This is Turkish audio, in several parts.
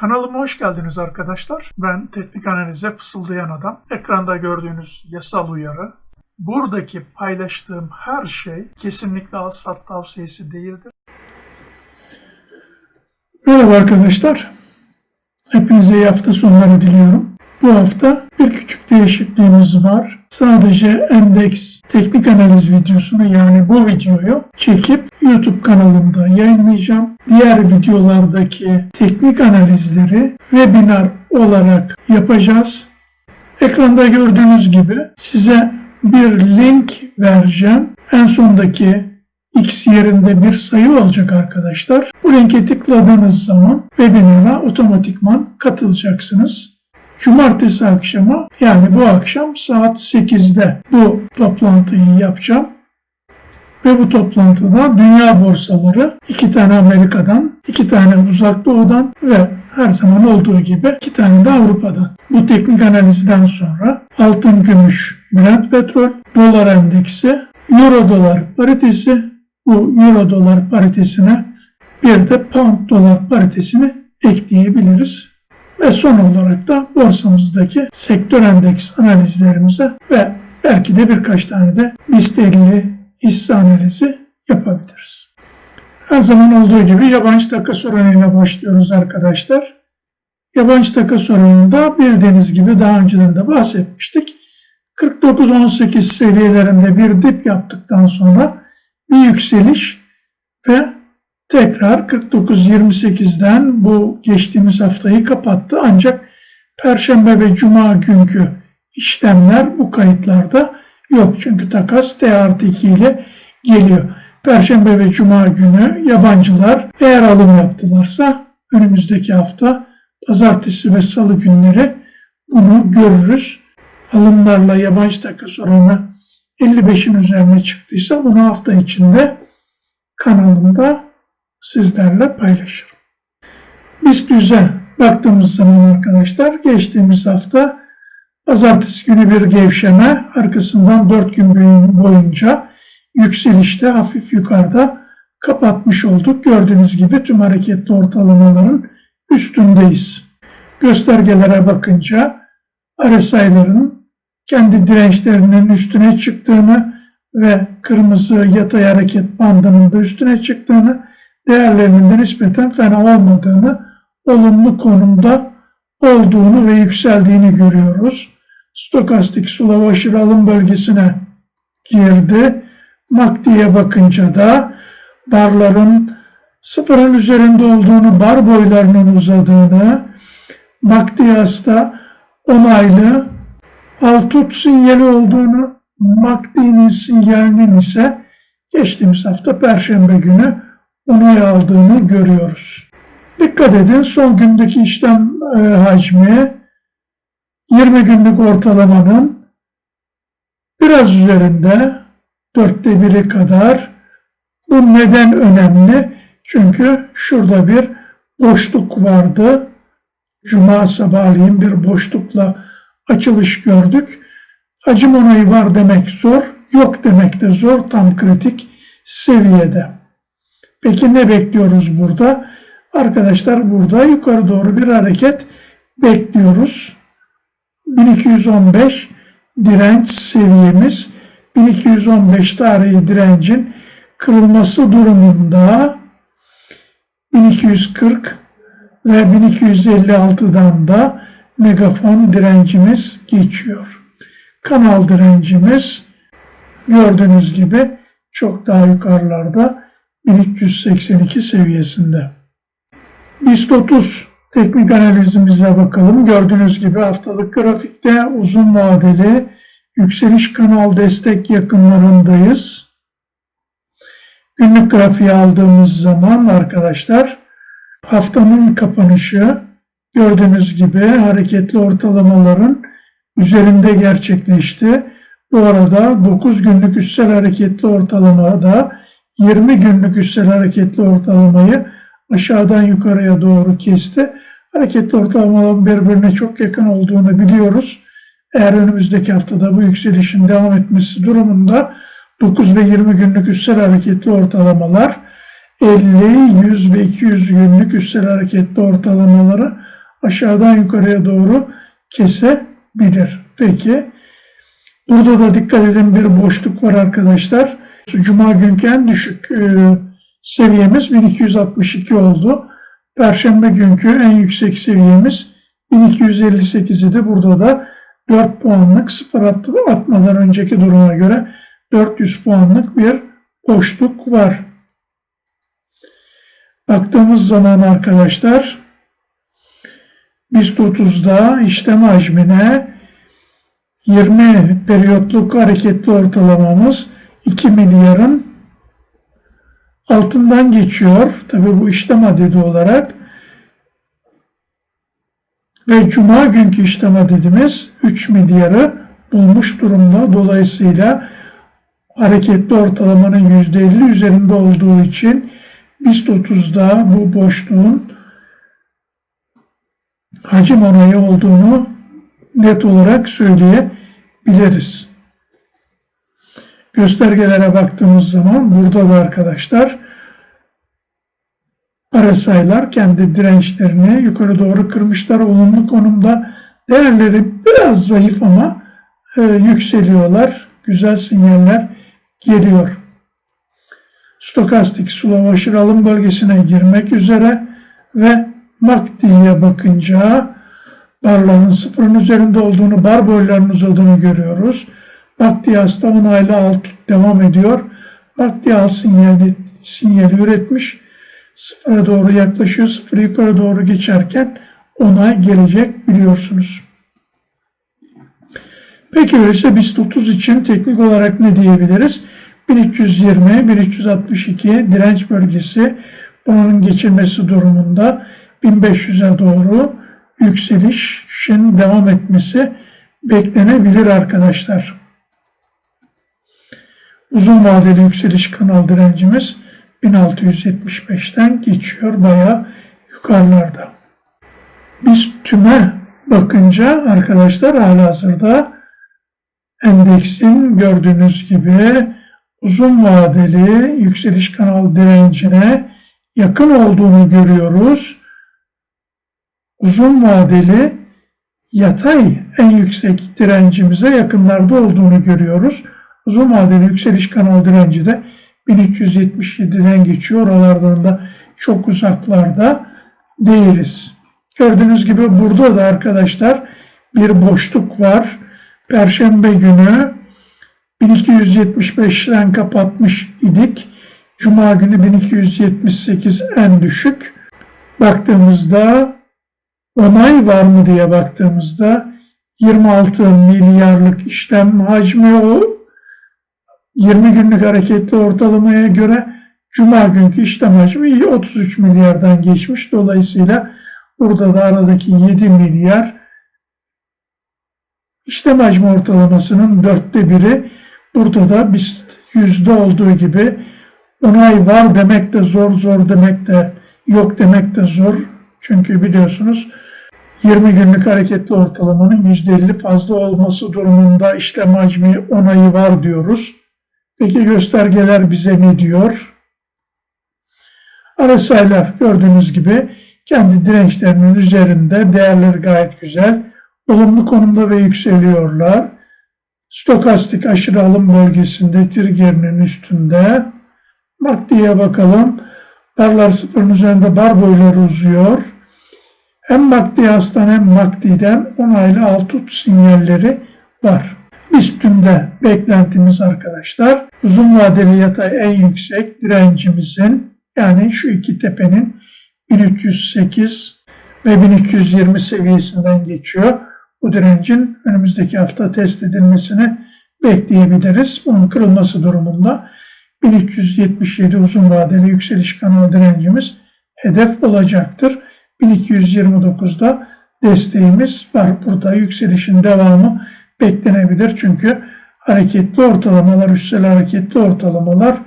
Kanalıma hoş geldiniz arkadaşlar. Ben teknik analize fısıldayan adam. Ekranda gördüğünüz yasal uyarı. Buradaki paylaştığım her şey kesinlikle al sat tavsiyesi değildir. Merhaba arkadaşlar. Hepinize iyi hafta sonları diliyorum. Bu hafta bir küçük değişikliğimiz var. Sadece endeks teknik analiz videosunu yani bu videoyu çekip YouTube kanalımda yayınlayacağım. Diğer videolardaki teknik analizleri webinar olarak yapacağız. Ekranda gördüğünüz gibi size bir link vereceğim. En sondaki X yerinde bir sayı olacak arkadaşlar. Bu linke tıkladığınız zaman webinara otomatikman katılacaksınız. Cumartesi akşamı yani bu akşam saat 8'de bu toplantıyı yapacağım. Ve bu toplantıda dünya borsaları iki tane Amerika'dan, iki tane uzak doğudan ve her zaman olduğu gibi iki tane de Avrupa'dan. Bu teknik analizden sonra altın, gümüş, Brent petrol, dolar endeksi, euro dolar paritesi, bu euro dolar paritesine bir de pound dolar paritesini ekleyebiliriz. Ve son olarak da borsamızdaki sektör endeks analizlerimize ve belki de birkaç tane de BIST 50 hisse analizi yapabiliriz. Her zaman olduğu gibi yabancı takas oranıyla başlıyoruz arkadaşlar. Yabancı takas oranında bildiğiniz gibi daha önceden de bahsetmiştik. 49-18 seviyelerinde bir dip yaptıktan sonra bir yükseliş ve tekrar 49-28'den bu geçtiğimiz haftayı kapattı. Ancak Perşembe ve Cuma günkü işlemler bu kayıtlarda yok. Çünkü takas T artı 2 ile geliyor. Perşembe ve Cuma günü yabancılar eğer alım yaptılarsa önümüzdeki hafta Pazartesi ve Salı günleri bunu görürüz. Alımlarla yabancı takas oranı 55'in üzerine çıktıysa bunu hafta içinde kanalımda sizlerle paylaşırım. Biz düze baktığımız zaman arkadaşlar geçtiğimiz hafta pazartesi günü bir gevşeme arkasından 4 gün boyunca yükselişte hafif yukarıda kapatmış olduk. Gördüğünüz gibi tüm hareketli ortalamaların üstündeyiz. Göstergelere bakınca RSI'ların kendi dirençlerinin üstüne çıktığını ve kırmızı yatay hareket bandının da üstüne çıktığını, değerlerinin de nispeten fena olmadığını, olumlu konumda olduğunu ve yükseldiğini görüyoruz. Stokastik sulava aşırı alım bölgesine girdi. MACD'ye bakınca da barların sıfırın üzerinde olduğunu, bar boylarının uzadığını, MACD'yasta onaylı altut sinyali olduğunu, MACD'nin sinyalinin ise geçtiğimiz hafta Perşembe günü onay aldığını görüyoruz. Dikkat edin son gündeki işlem e, hacmi 20 günlük ortalamanın biraz üzerinde dörtte biri kadar. Bu neden önemli? Çünkü şurada bir boşluk vardı. Cuma sabahleyin bir boşlukla açılış gördük. Hacim onayı var demek zor, yok demek de zor tam kritik seviyede. Peki ne bekliyoruz burada? Arkadaşlar burada yukarı doğru bir hareket bekliyoruz. 1215 direnç seviyemiz 1215 tarihi direncin kırılması durumunda 1240 ve 1256'dan da megafon direncimiz geçiyor. Kanal direncimiz gördüğünüz gibi çok daha yukarılarda 1382 seviyesinde. BIST 30 teknik analizimize bakalım. Gördüğünüz gibi haftalık grafikte uzun vadeli yükseliş kanal destek yakınlarındayız. Günlük grafiği aldığımız zaman arkadaşlar haftanın kapanışı gördüğünüz gibi hareketli ortalamaların üzerinde gerçekleşti. Bu arada 9 günlük üstsel hareketli ortalamada 20 günlük üstsel hareketli ortalamayı aşağıdan yukarıya doğru kesti. Hareketli ortalamaların birbirine çok yakın olduğunu biliyoruz. Eğer önümüzdeki haftada bu yükselişin devam etmesi durumunda 9 ve 20 günlük üstsel hareketli ortalamalar 50, 100 ve 200 günlük üstsel hareketli ortalamaları aşağıdan yukarıya doğru kesebilir. Peki burada da dikkat edin bir boşluk var arkadaşlar. Cuma günkü en düşük e, seviyemiz 1262 oldu. Perşembe günkü en yüksek seviyemiz 1258 idi. Burada da 4 puanlık sıfır at- atmadan önceki duruma göre 400 puanlık bir boşluk var. Baktığımız zaman arkadaşlar BIST 30'da işlem hacmine 20 periyotluk hareketli ortalamamız 2 milyarın altından geçiyor. Tabi bu işlem adedi olarak. Ve cuma günkü işlem adedimiz 3 milyarı bulmuş durumda. Dolayısıyla hareketli ortalamanın %50 üzerinde olduğu için BIST 30'da bu boşluğun hacim onayı olduğunu net olarak söyleyebiliriz. Göstergelere baktığımız zaman burada da arkadaşlar RSI'lar kendi dirençlerini yukarı doğru kırmışlar. Olumlu konumda değerleri biraz zayıf ama e, yükseliyorlar. Güzel sinyaller geliyor. Stokastik slow aşırı alım bölgesine girmek üzere ve MACD'ye bakınca barların sıfırın üzerinde olduğunu, bar boylarının uzadığını görüyoruz. MACD hasta onaylı alt devam ediyor. MACD al sinyali, sinyali üretmiş. Sıfıra doğru yaklaşıyor. Sıfırı yukarı doğru geçerken onay gelecek biliyorsunuz. Peki öyleyse BIST 30 için teknik olarak ne diyebiliriz? 1320, 1362 direnç bölgesi bunun geçilmesi durumunda 1500'e doğru yükselişin devam etmesi beklenebilir arkadaşlar. Uzun vadeli yükseliş kanal direncimiz 1675'ten geçiyor bayağı yukarılarda. Biz tüme bakınca arkadaşlar halihazırda endeksin gördüğünüz gibi uzun vadeli yükseliş kanal direncine yakın olduğunu görüyoruz. Uzun vadeli yatay en yüksek direncimize yakınlarda olduğunu görüyoruz. Uzun vadeli yükseliş kanal direnci de 1377'den geçiyor. Oralardan da çok uzaklarda değiliz. Gördüğünüz gibi burada da arkadaşlar bir boşluk var. Perşembe günü 1275'den kapatmış idik. Cuma günü 1278 en düşük. Baktığımızda onay var mı diye baktığımızda 26 milyarlık işlem hacmi o 20 günlük hareketli ortalamaya göre Cuma günkü işlem hacmi 33 milyardan geçmiş. Dolayısıyla burada da aradaki 7 milyar işlem hacmi ortalamasının dörtte biri burada da biz yüzde olduğu gibi onay var demek de zor, zor demek de yok demek de zor. Çünkü biliyorsunuz 20 günlük hareketli ortalamanın %50 fazla olması durumunda işlem hacmi onayı var diyoruz. Peki göstergeler bize ne diyor? RSI'ler gördüğünüz gibi kendi dirençlerinin üzerinde değerleri gayet güzel. Olumlu konumda ve yükseliyorlar. Stokastik aşırı alım bölgesinde triggerinin üstünde. MACD'ye bakalım. Barlar sıfırın üzerinde bar boyları uzuyor. Hem MACD hastan hem MACD'den onaylı alt tut sinyalleri var. BIST'ünde beklentimiz arkadaşlar uzun vadeli yatay en yüksek direncimizin yani şu iki tepenin 1308 ve 1320 seviyesinden geçiyor. Bu direncin önümüzdeki hafta test edilmesini bekleyebiliriz. Bunun kırılması durumunda 1377 uzun vadeli yükseliş kanal direncimiz hedef olacaktır. 1229'da desteğimiz var. Burada yükselişin devamı beklenebilir. Çünkü hareketli ortalamalar, üstsel hareketli ortalamalar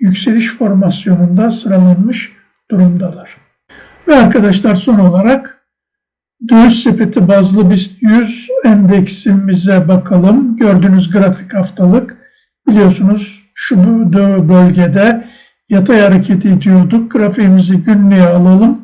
yükseliş formasyonunda sıralanmış durumdalar. Ve arkadaşlar son olarak döviz sepeti bazlı BIST 100 endeksimize bakalım. Gördüğünüz grafik haftalık. Biliyorsunuz şu bölgede yatay hareketi ediyorduk. Grafiğimizi günlüğe alalım.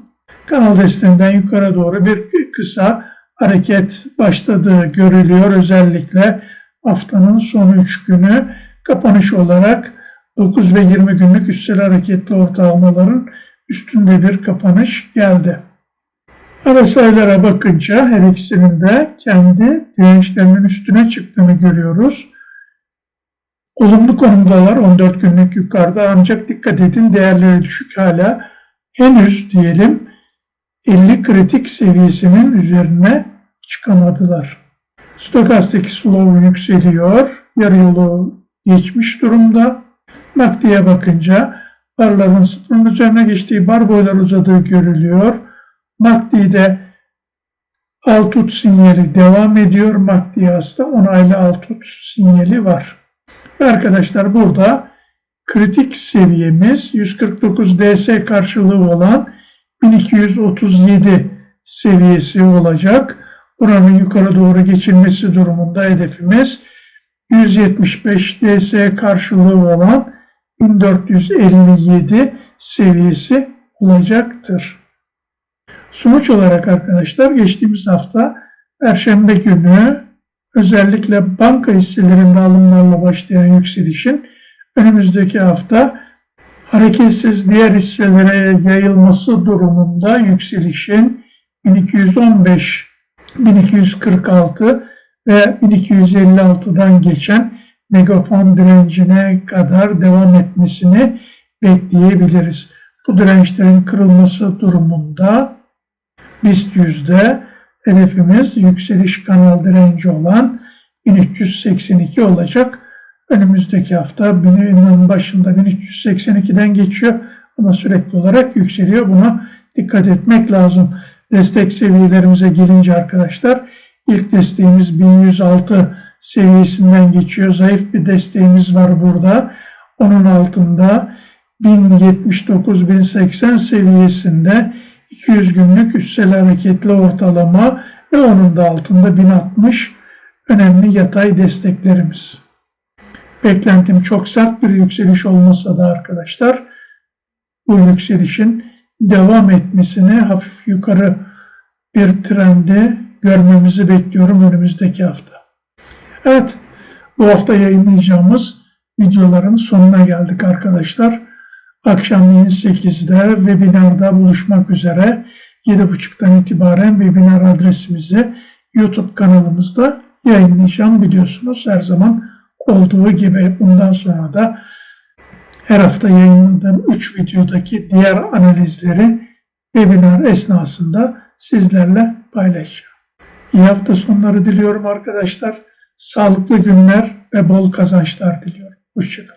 kanal desteğinden yukarı doğru bir kısa hareket başladığı görülüyor. Özellikle haftanın son 3 günü kapanış olarak 9 ve 20 günlük üstel hareketli ortalamaların üstünde bir kapanış geldi. RSI'lere bakınca her ikisinin de kendi dirençlerinin üstüne çıktığını görüyoruz. Olumlu konumdalar 14 günlük yukarıda ancak dikkat edin değerleri düşük hala henüz diyelim 50 kritik seviyesinin üzerine çıkamadılar. Stokastik slow yükseliyor. Yarı yolu geçmiş durumda. MACD'ye bakınca barların sıfırın üzerine geçtiği bar boylar uzadığı görülüyor. MACD'de altut sinyali devam ediyor. MACD hasta onaylı altut sinyali var. Arkadaşlar burada kritik seviyemiz 149 DS karşılığı olan 1237 seviyesi olacak. Buranın yukarı doğru geçilmesi durumunda hedefimiz 175 DS karşılığı olan 1457 seviyesi olacaktır. Sonuç olarak arkadaşlar geçtiğimiz hafta Perşembe günü özellikle banka hisselerinde alımlarla başlayan yükselişin önümüzdeki hafta hareketsiz diğer hisselere yayılması durumunda yükselişin 1215, 1246 ve 1256'dan geçen megafon direncine kadar devam etmesini bekleyebiliriz. Bu dirençlerin kırılması durumunda BIST yüzde hedefimiz yükseliş kanal direnci olan 1382 olacak. Önümüzdeki hafta binin başında 1382'den geçiyor ama sürekli olarak yükseliyor. Buna dikkat etmek lazım. Destek seviyelerimize gelince arkadaşlar ilk desteğimiz 1106 seviyesinden geçiyor. Zayıf bir desteğimiz var burada. Onun altında 1079-1080 seviyesinde 200 günlük üstsel hareketli ortalama ve onun da altında 1060 önemli yatay desteklerimiz. Beklentim çok sert bir yükseliş olmasa da arkadaşlar bu yükselişin devam etmesini hafif yukarı bir trendi görmemizi bekliyorum önümüzdeki hafta. Evet bu hafta yayınlayacağımız videoların sonuna geldik arkadaşlar. Akşamleyin 8'de webinarda buluşmak üzere 7.30'dan itibaren webinar adresimizi YouTube kanalımızda yayınlayacağım biliyorsunuz. Her zaman olduğu gibi bundan sonra da her hafta yayınladığım 3 videodaki diğer analizleri webinar esnasında sizlerle paylaşacağım. İyi hafta sonları diliyorum arkadaşlar. Sağlıklı günler ve bol kazançlar diliyorum. Hoşçakalın.